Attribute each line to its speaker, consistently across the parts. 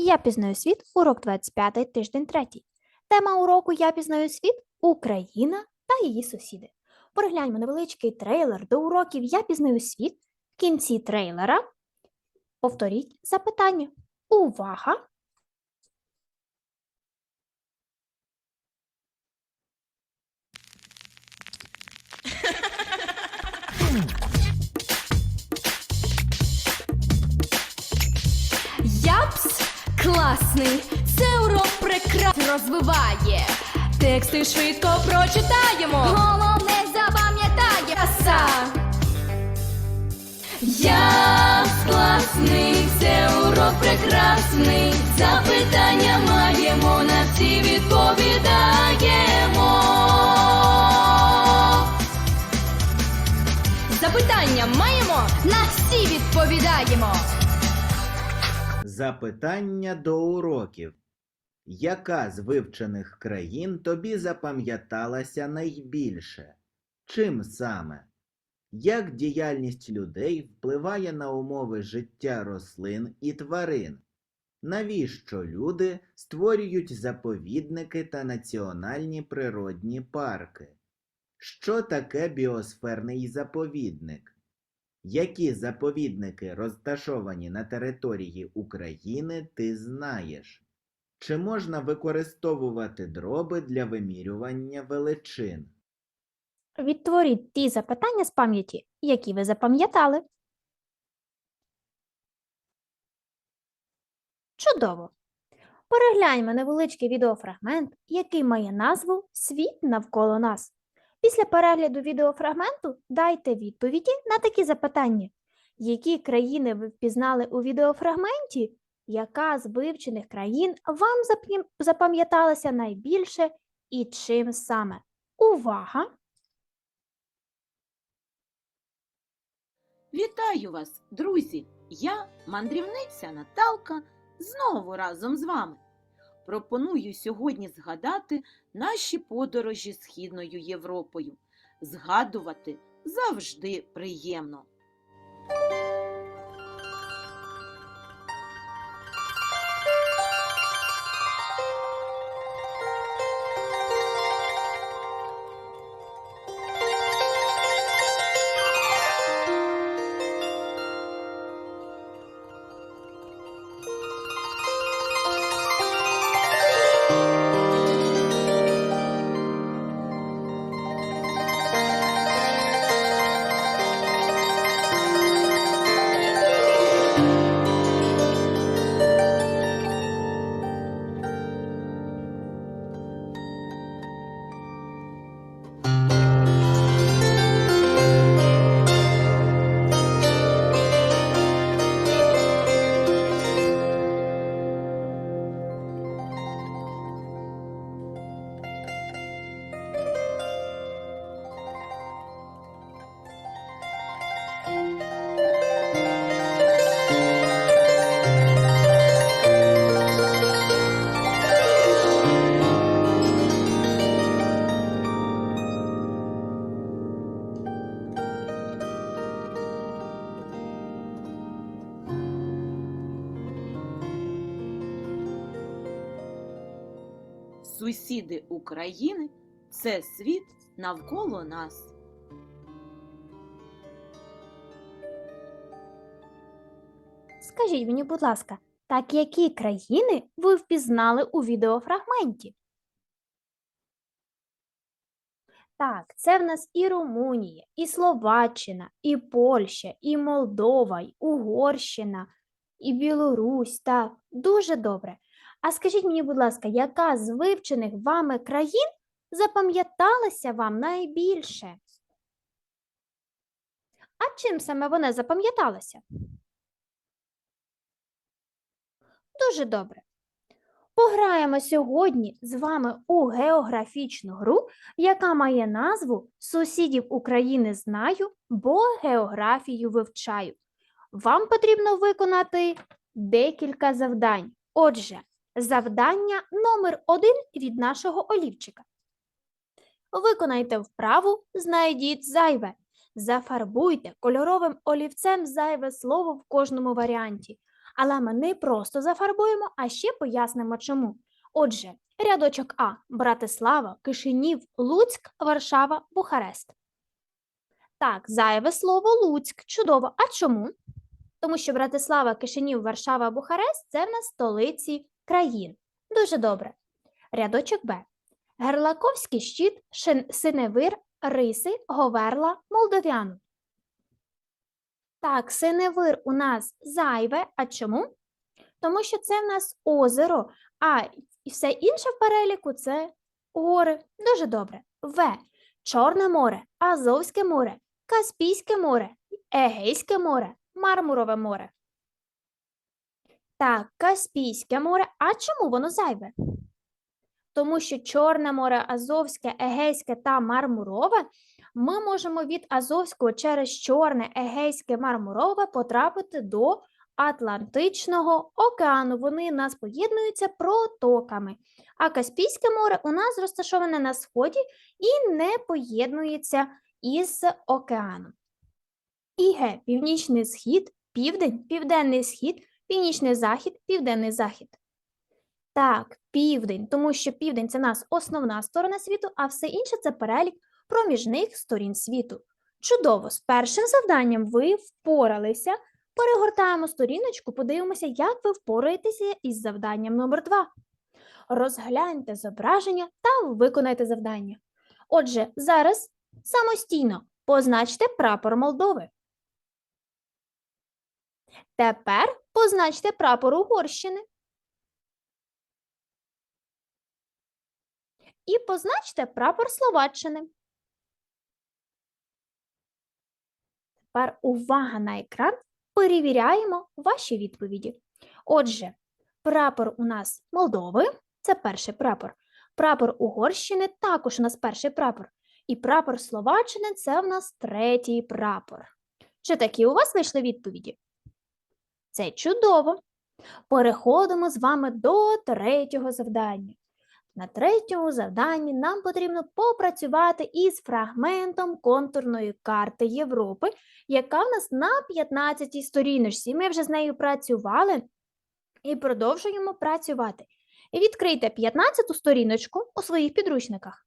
Speaker 1: Я пізнаю світ, урок 25, тиждень 3. Тема уроку Я пізнаю світ Україна та її сусіди. Перегляньмо невеличкий трейлер до уроків Я пізнаю світ. В кінці трейлера повторіть запитання. Увага!
Speaker 2: Класний, це урок прекрасно розвиває. Тексти швидко прочитаємо. Головне запам'ятає краса. Япс класний, це урок прекрасний. Запитання маємо, на всі відповідаємо. Запитання маємо, на всі відповідаємо.
Speaker 3: Запитання до уроків. Яка з вивчених країн тобі запам'яталася найбільше? Чим саме? Як діяльність людей впливає на умови життя рослин і тварин? Навіщо люди створюють заповідники та національні природні парки? Що таке біосферний заповідник? Які заповідники розташовані на території України, ти знаєш? Чи можна використовувати дроби для вимірювання величин?
Speaker 1: Відтворіть ті запитання з пам'яті, які ви запам'ятали. Чудово! Перегляньмо невеличкий відеофрагмент, який має назву Світ навколо нас. Після перегляду відеофрагменту дайте відповіді на такі запитання. Які країни ви впізнали у відеофрагменті? Яка з вивчених країн вам запам'яталася найбільше і чим саме? Увага!
Speaker 4: Вітаю вас, друзі! Я, мандрівниця Наталка, знову разом з вами. Пропоную сьогодні згадати наші подорожі Східною Європою. Згадувати завжди приємно. Сусіди України це світ навколо нас.
Speaker 1: Скажіть мені, будь ласка, так які країни ви впізнали у відеофрагменті? Так, це в нас і Румунія, і Словаччина, і Польща, і Молдова, і Угорщина, і Білорусь. Так, дуже добре. А скажіть мені, будь ласка, яка з вивчених вами країн запам'яталася вам найбільше? А чим саме вона запам'яталася? Дуже добре. Пограємо сьогодні з вами у географічну гру, яка має назву Сусідів України знаю, бо географію вивчаю. Вам потрібно виконати декілька завдань. Отже, завдання номер один від нашого олівчика. Виконайте вправу Знайдіть зайве. Зафарбуйте кольоровим олівцем зайве слово в кожному варіанті. Але ми не просто зафарбуємо, а ще пояснимо чому. Отже, рядочок А Братислава, Кишинів, Луцьк, Варшава, Бухарест. Так, зайве слово Луцьк. Чудово. А чому? Тому що Братислава, Кишинів, Варшава, Бухарест це в нас столиці країн. Дуже добре. Рядочок Б. Герлаковський щит, Шин- Синевир, Риси, Говерла, Молдовяну. Так, Синевир у нас зайве. А чому? Тому що це в нас озеро, а все інше в переліку це гори. Дуже добре. В. Чорне море, Азовське море, Каспійське море, Егейське море, Мармурове море. Так, Каспійське море. А чому воно зайве? Тому що Чорне море, Азовське, Егейське та Мармурове ми можемо від Азовського через Чорне, Егейське, Мармурове потрапити до Атлантичного океану. Вони нас поєднуються протоками. А Каспійське море у нас розташоване на сході і не поєднується із океаном. І Г. Північний схід, південь, південний схід, північний захід, південний захід. Так, південь, тому що південь це нас основна сторона світу, а все інше це перелік проміжних сторін світу. Чудово, з першим завданням ви впоралися. Перегортаємо сторіночку, подивимося, як ви впораєтеся із завданням номер 2 Розгляньте зображення та виконайте завдання. Отже, зараз самостійно позначте прапор Молдови. Тепер позначте прапор Угорщини. І позначте прапор Словаччини. Тепер увага на екран. Перевіряємо ваші відповіді. Отже, прапор у нас Молдови це перший прапор. Прапор Угорщини також у нас перший прапор. І прапор Словаччини це в нас третій прапор. Чи такі у вас вийшли відповіді? Це чудово. Переходимо з вами до третього завдання. На третьому завданні нам потрібно попрацювати із фрагментом контурної карти Європи, яка в нас на 15 сторіночці. Ми вже з нею працювали і продовжуємо працювати. Відкрийте 15 сторіночку у своїх підручниках.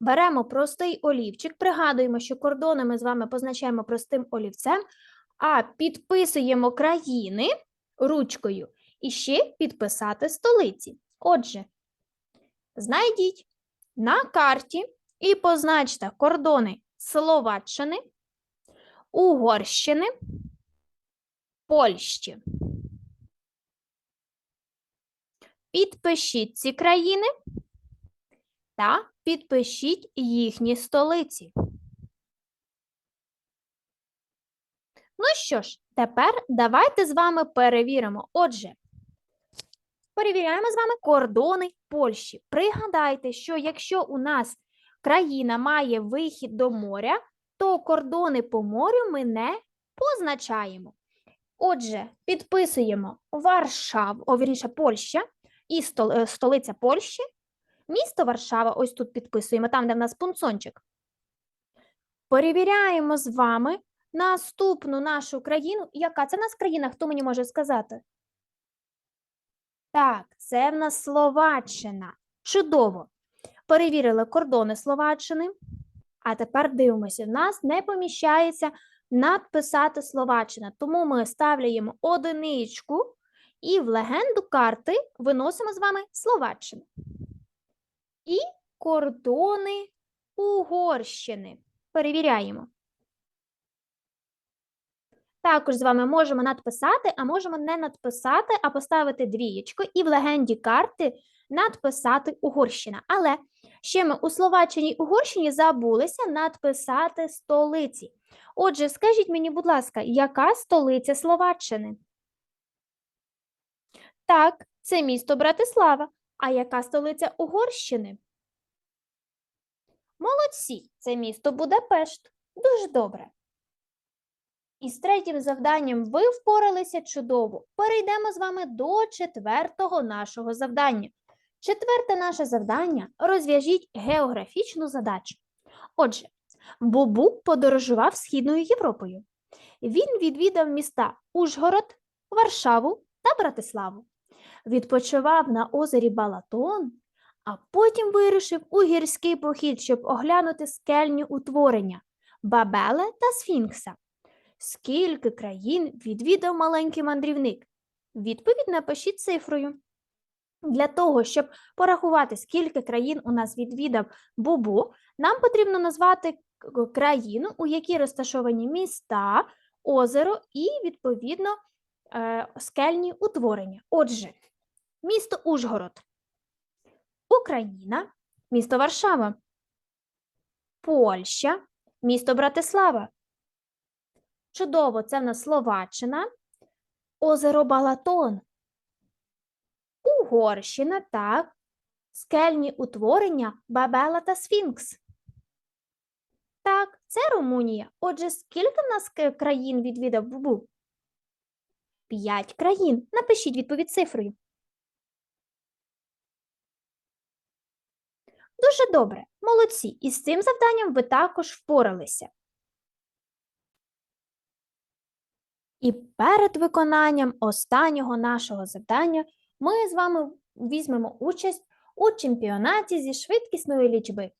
Speaker 1: Беремо простий олівчик, пригадуємо, що кордони ми з вами позначаємо простим олівцем, а підписуємо країни ручкою і ще підписати столиці. Отже, знайдіть на карті і позначте кордони Словаччини, Угорщини, Польщі. Підпишіть ці країни та підпишіть їхні столиці. Ну що ж, тепер давайте з вами перевіримо. Отже, перевіряємо з вами кордони Польщі. Пригадайте, що якщо у нас країна має вихід до моря, то кордони по морю ми не позначаємо. Отже, підписуємо Варшаву, о, вірніше, Польща і е, столиця Польщі, місто Варшава, ось тут підписуємо, там, де в нас пунцончик. Перевіряємо з вами наступну нашу країну. Яка це в нас країна? Хто мені може сказати? Так, це в нас Словаччина. Чудово. Перевірили кордони Словаччини. А тепер дивимося, в нас не поміщається надписати Словаччина, тому ми ставляємо одиничку і в легенду карти виносимо з вами Словаччину. І кордони Угорщини. Перевіряємо. Також з вами можемо надписати, а можемо не надписати, а поставити двієчку і в легенді карти надписати Угорщина. Але ще ми у Словаччині і Угорщині забулися надписати столиці. Отже, скажіть мені, будь ласка, яка столиця Словаччини? Так, це місто Братислава. А яка столиця Угорщини? Молодці, це місто Будапешт. Дуже добре. І з третім завданням ви впоралися чудово. Перейдемо з вами до четвертого нашого завдання. Четверте наше завдання розв'яжіть географічну задачу. Отже, Бобук подорожував Східною Європою. Він відвідав міста Ужгород, Варшаву та Братиславу. Відпочивав на озері Балатон, а потім вирушив у гірський похід, щоб оглянути скельні утворення Бабеле та Сфінкса. Скільки країн відвідав маленький мандрівник? Відповідь напишіть цифрою. Для того, щоб порахувати, скільки країн у нас відвідав Бубу, нам потрібно назвати країну, у якій розташовані міста, озеро і, відповідно, е, скельні утворення. Отже, місто Ужгород, Україна, місто Варшава, Польща, місто Братислава. Чудово, це в нас Словаччина, озеро Балатон, Угорщина, так, скельні утворення Бабела та Сфінкс. Так, це Румунія. Отже, скільки в нас країн відвідав Бубу? П'ять країн. Напишіть відповідь цифрою. Дуже добре, молодці. І з цим завданням ви також впоралися. І перед виконанням останнього нашого завдання ми з вами візьмемо участь у чемпіонаті зі швидкісної лічби.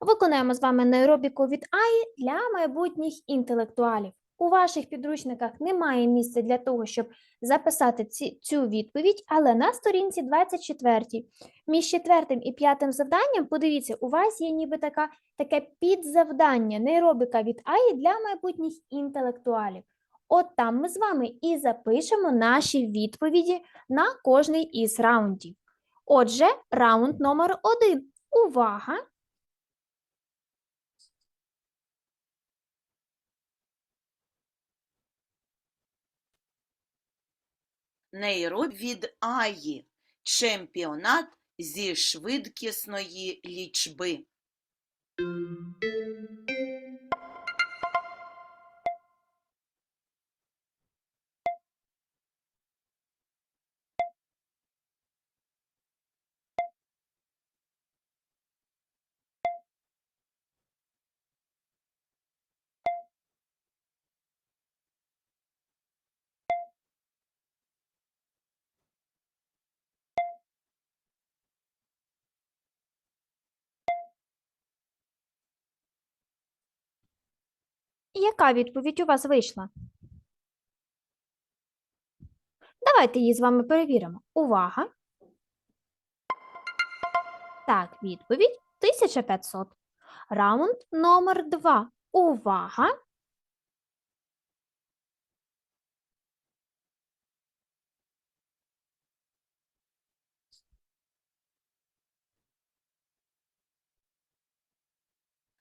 Speaker 1: Виконаємо з вами нейробіку від АІ для майбутніх інтелектуалів. У ваших підручниках немає місця для того, щоб записати ці, цю відповідь, але на сторінці 24 між четвертим і п'ятим завданням, подивіться, у вас є ніби така, таке підзавдання нейробіка від АІ для майбутніх інтелектуалів. От там ми з вами і запишемо наші відповіді на кожний із раундів. Отже, раунд номер один. Увага!
Speaker 4: Нейроб від Аї. Чемпіонат зі швидкісної лічби.
Speaker 1: Яка відповідь у вас вийшла? Давайте її з вами перевіримо. Увага! Так, відповідь 1500. Раунд номер 2. Увага!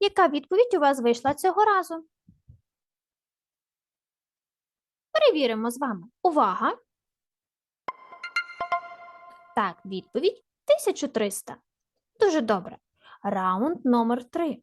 Speaker 1: Яка відповідь у вас вийшла цього разу? Перевіримо з вами. Увага! Так, відповідь 1300. Дуже добре. Раунд номер 3.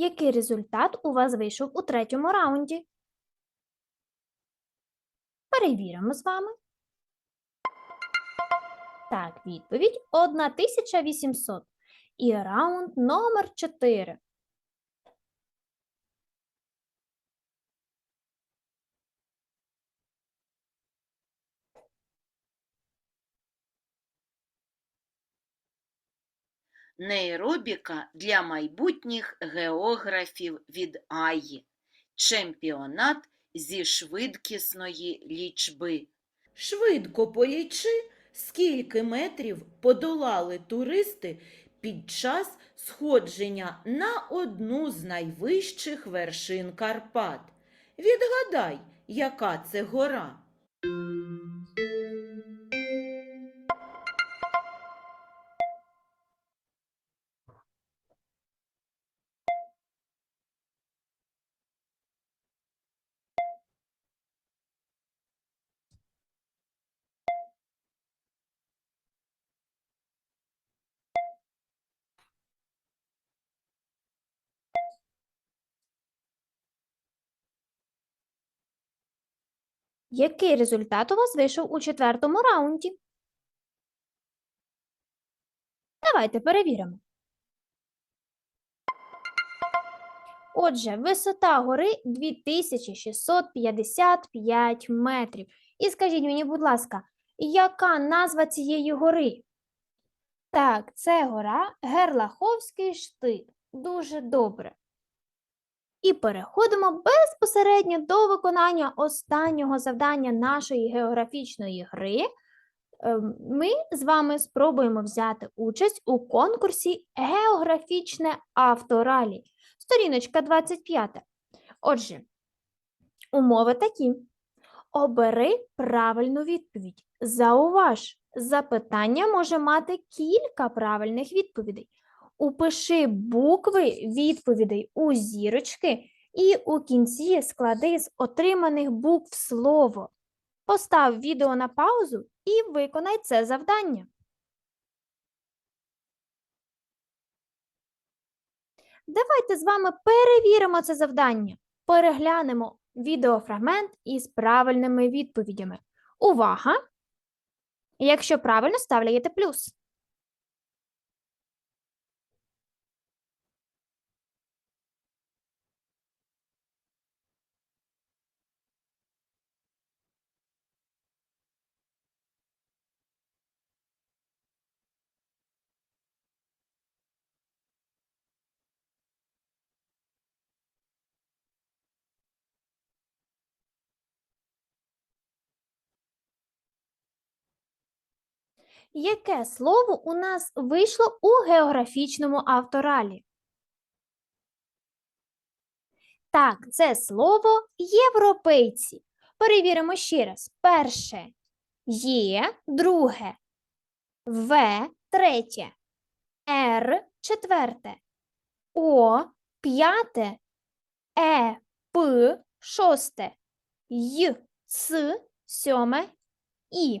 Speaker 1: Який результат у вас вийшов у третьому раунді? Перевіримо з вами. Так, відповідь 1800. І раунд номер 4.
Speaker 4: Нейробіка для майбутніх географів від Аї. Чемпіонат зі швидкісної лічби. Швидко полічи, скільки метрів подолали туристи під час сходження на одну з найвищих вершин Карпат. Відгадай, яка це гора.
Speaker 1: Який результат у вас вийшов у четвертому раунді? Давайте перевіримо. Отже, висота гори 2655 метрів. І скажіть мені, будь ласка, яка назва цієї гори? Так, це гора Герлаховський штит. Дуже добре. І переходимо безпосередньо до виконання останнього завдання нашої географічної гри. Ем, Ми з вами спробуємо взяти участь у конкурсі Географічне авторалі. Сторіночка 25. Отже, умови такі. Обери правильну відповідь. Зауваж, запитання може мати кілька правильних відповідей. Упиши букви відповідей у зірочки і у кінці склади з отриманих букв слово. Постав відео на паузу і виконай це завдання. Давайте з вами перевіримо це завдання. Переглянемо відеофрагмент із правильними відповідями. Увага! Якщо правильно, ставляєте плюс. Яке слово у нас вийшло у географічному авторалі? Так, це слово європейці. Перевіримо ще раз. Перше є, друге, В третє, Р четверте, О п'яте, Е П шосте, Й Ц сьоме, І.